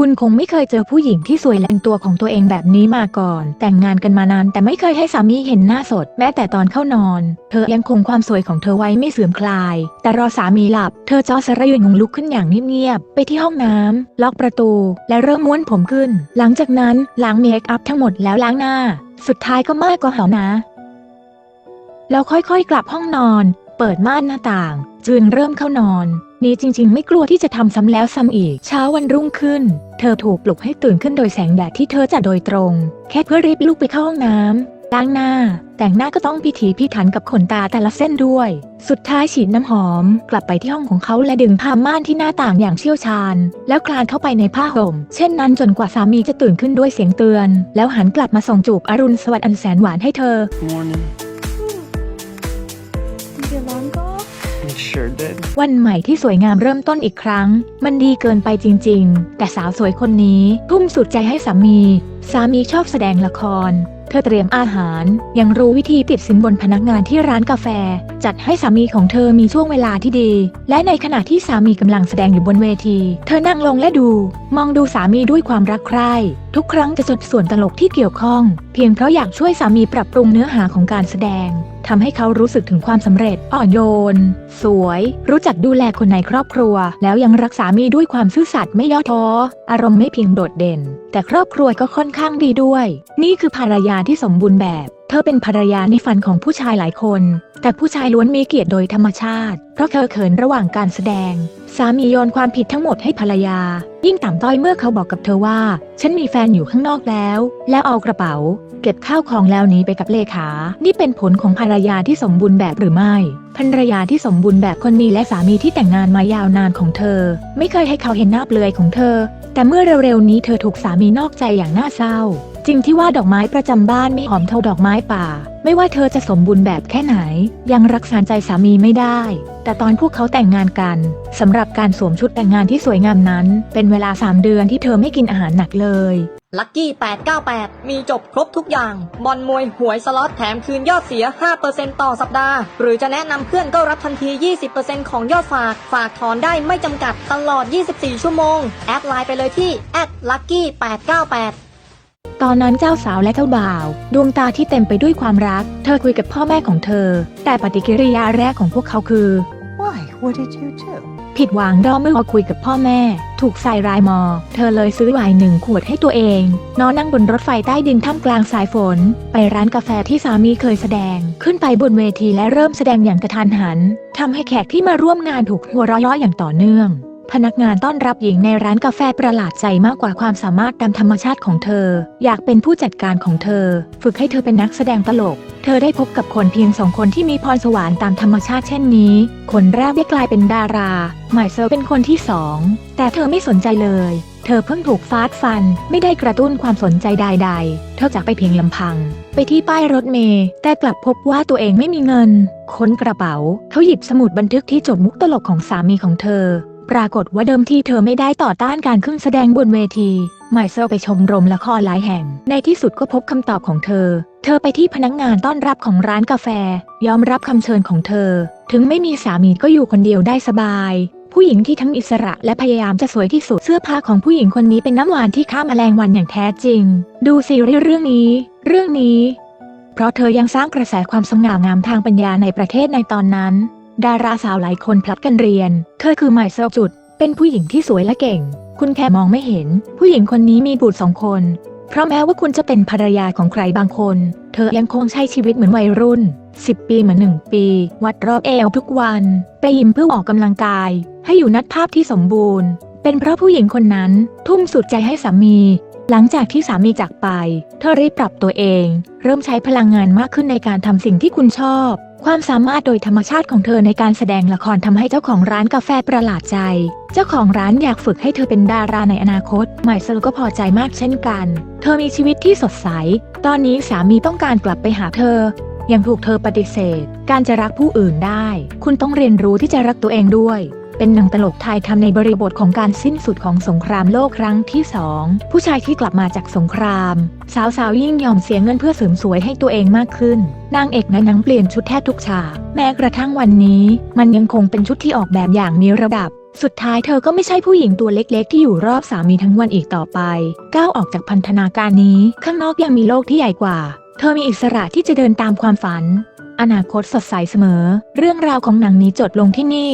คุณคงไม่เคยเจอผู้หญิงที่สวยและเป็นตัวของตัวเองแบบนี้มาก่อน แต่งงานกันมานานแต่ไม่เคยให้สามีเห็นหน้าสด แม้แต่ตอนเข้านอน เธอยังคงความสวยของเธอไว้ไม่เสื่อมคลาย แต่รอสามีหลับ เธอจอสระยุงลุกขึ้นอย่างเงียบๆไปที่ห้องน้ำล็อกประตู และเริ่มม้วนผมขึ้น หลังจากนั้นล้างเมคอัพทั้งหมดแล้วล้างหน้า สุดท้ายก็มากก็หานะแล้วค่อยๆ กลับห้องนอน เปิดม่านหน้าต่าง จืนเริ่มเข้านอน นี่จริงๆ ไม่กลัวที่จะทำซ้ำแล้วซ้ำอีก เช้าวันรุ่งขึ้น เธอถูกปลุกให้ตื่นขึ้นโดยแสงแดดที่เธอจัดโดยตรง แค่เพื่อรีบลุกไปเข้าห้องน้ำล้างหน้า แต่งหน้าก็ต้องพิถีพิถันกับขนตาแต่ละเส้นด้วย สุดท้ายฉีดน้ำหอม กลับไปที่ห้องของเขาและดึงผ้าม่านที่หน้าต่างอย่างเชี่ยวชาญ แล้วคลานเข้าไปในผ้าห่ม เช่นนั้นจนกว่าสามีจะตื่นขึ้นด้วยเสียงเตือน แล้วหันกลับมาส่งจูบอรุณสวัสดิ์อันแสนหวานให้เธอ Morning. วันใหม่ที่สวยงามเริ่มต้นอีกครั้ง มันดีเกินไปจริง ๆ แต่สาวสวยคนนี้ทุ่มสุดใจให้สามี สามีชอบแสดงละคร เธอเตรียมอาหาร ยังรู้วิธีติดสินบนพนักงานที่ร้านกาแฟ จัดให้สามีของเธอมีช่วงเวลาที่ดี และในขณะที่สามีกำลังแสดงอยู่บนเวที เธอนั่งลงและดู มองดูสามีด้วยความรักใคร่ทุกครั้งจะจดส่วนตลกที่เกี่ยวข้อง เพียงเพราะอยากช่วยสามีปรับปรุงเนื้อหาของการแสดง ทำให้เขารู้สึกถึงความสำเร็จ อ่อนโยน สวย รู้จักดูแลคนในครอบครัว แล้วยังรักสามีด้วยความซื่อสัตย์ไม่ย่อท้อ อารมณ์ไม่เพียงโดดเด่น แต่ครอบครัวก็ค่อนข้างดีด้วย นี่คือภรรยาที่สมบูรณ์แบบ เธอเป็นภรรยาในฝันของผู้ชายหลายคน แต่ผู้ชายล้วนมีเกียรติโดยธรรมชาติ เพราะเธอเขินระหว่างการแสดง สามีโยนความผิดทั้งหมดให้ภรรยา ยิ่งต่ำต้อยเมื่อเขาบอกกับเธอว่า ฉันมีแฟนอยู่ข้างนอกแล้ว แล้วเอากระเป๋า เก็บข้าวของแล้วหนีไปกับเลขา นี่เป็นผลของภรรยาที่สมบูรณ์แบบหรือไม่ ภรรยาที่สมบูรณ์แบบคนนี้และสามีที่แต่งงานมายาวนานของเธอ ไม่เคยให้เขาเห็นหน้าเปลือยของเธอ แต่เมื่อเร็วๆนี้เธอถูกสามีนอกใจอย่างน่าเศร้า จริงที่ว่าดอกไม้ประจำบ้านไม่หอมเท่าดอกไม้ป่า ไม่ว่าเธอจะสมบูรณ์แบบแค่ไหน ยังรักษาใจสามีไม่ได้ แต่ตอนพวกเขาแต่งงานกันสำหรับการสวมชุดแต่งงานที่สวยงามนั้น เป็นเวลา 3 เดือนที่เธอไม่กินอาหารหนักเลยลัคกี้ 898 มีจบครบทุกอย่าง บอลมวย หวยสล็อตแถมคืนยอดเสีย 5%ต่อสัปดาห์ หรือจะแนะนำเพื่อนก็รับทันที 20%ของยอดฝาก ฝากถอนได้ไม่จำกัดตลอด 24 ชั่วโมง แอดไลน์ไปเลยที่ lucky 898 ตอนนั้นเจ้าสาวและเจ้าบ่าว ดวงตาที่เต็มไปด้วยความรัก เธอคุยกับพ่อแม่ของเธอ แต่ปฏิกิริยาแรกของพวกเขาคือ Why? What did you do? ผิดหวังรอเมื่อพอคุยกับพ่อแม่ ถูกใส่รายมอ เธอเลยซื้อไวน์หนึ่งขวดให้ตัวเอง นอนนั่งบนรถไฟใต้ดินท่ามกลางสายฝน ไปร้านกาแฟที่สามีเคยแสดง ขึ้นไปบนเวทีและเริ่มแสดงอย่างกระทันหันทำให้แขกที่มาร่วมงานถูกหัวเราะเยาะอย่างต่อเนื่อง พนักงานต้อนรับหญิงในร้านกาแฟประหลาดใจมากกว่าความสามารถตามธรรมชาติของเธอ อยากเป็นผู้จัดการของเธอ ฝึกให้เธอเป็นนักแสดงตลก เธอได้พบกับคนเพียงสองคนที่มีพรสวรรค์ตามธรรมชาติเช่นนี้ คนแรกได้กลายเป็นดาราหมายเซลเป็นคนที่สองแต่เธอไม่สนใจเลย เธอเพิ่งถูกฟาดฟัน ไม่ได้กระตุ้นความสนใจใด ๆ เธอจากไปเพียงลำพัง ไปที่ป้ายรถเมล์แต่กลับพบว่าตัวเองไม่มีเงิน ค้นกระเป๋า เขาหยิบสมุดบันทึกที่จดมุกตลกของสามีของเธอ ปรากฏว่าเดิมทีเธอไม่ได้ต่อต้านการขึ้นแสดงบนเวทีหมายเซลไปชมรมละครหลายแห่ง ในที่สุดก็พบคำตอบของเธอ เธอไปที่พนักงงานต้อนรับของร้านกาแฟ ยอมรับคำเชิญของเธอ ถึงไม่มีสามีก็อยู่คนเดียวได้สบาย ผู้หญิงที่ทั้งอิสระและพยายามจะสวยที่สุดเสื้อผ้าของผู้หญิงคนนี้เป็นน้ำหวานที่ข้ามแมลงวันอย่างแท้จริง ดูซีรีส์เรื่องนี้ เรื่องนี้ เพราะเธอยังสร้างกระแสความสง่างามทางปัญญาในประเทศในตอนนั้น ดาราสาวหลายคนพลัดกันเรียน เธอคือหมเซลจุด เป็นผู้หญิงที่สวยและเก่ง คุณแค่มองไม่เห็น ผู้หญิงคนนี้มีบุตรสองคน เพราะแม้ว่าคุณจะเป็นภรรยาของใครบางคน เธอยังคงใช้ชีวิตเหมือนวัยรุ่น 10 ปีเหมือนหนึ่งปี วัดรอบเอวทุกวัน ไปยิมเพื่อออกกำลังกาย ให้อยู่นัดภาพที่สมบูรณ์ เป็นเพราะผู้หญิงคนนั้น ทุ่มสุดใจให้สามีหลังจากที่สามีจากไป เธอรีบปรับตัวเอง เริ่มใช้พลังงานมากขึ้นในการทำสิ่งที่คุณชอบ ความสามารถโดยธรรมชาติของเธอในการแสดงละครทำให้เจ้าของร้านกาแฟประหลาดใจ เจ้าของร้านอยากฝึกให้เธอเป็นดาราในอนาคตหมายเซลก็พอใจมากเช่นกัน เธอมีชีวิตที่สดใส ตอนนี้สามีต้องการกลับไปหาเธอ ยังถูกเธอปฏิเสธ การจะรักผู้อื่นได้ คุณต้องเรียนรู้ที่จะรักตัวเองด้วย เป็นหนังตลกไทยทำในบริบทของการสิ้นสุดของสงครามโลกครั้งที่สองผู้ชายที่กลับมาจากสงคราม สาวๆยิ่งยอมเสียเงินเพื่อเสริมสวยให้ตัวเองมากขึ้น นางเอกในหนังเปลี่ยนชุดแทบทุกฉากแม้กระทั่งวันนี้ มันยังคงเป็นชุดที่ออกแบบอย่างมีระดับสุดท้ายเธอก็ไม่ใช่ผู้หญิงตัวเล็กๆ ที่อยู่รอบสามีทั้งวันอีกต่อไป ก้าวออกจากพันธนาการนี้ ข้างนอกยังมีโลกที่ใหญ่กว่า เธอมีอิสระที่จะเดินตามความฝัน อนาคตสดใสเสมอ เรื่องราวของหนังนี้จบลงที่นี่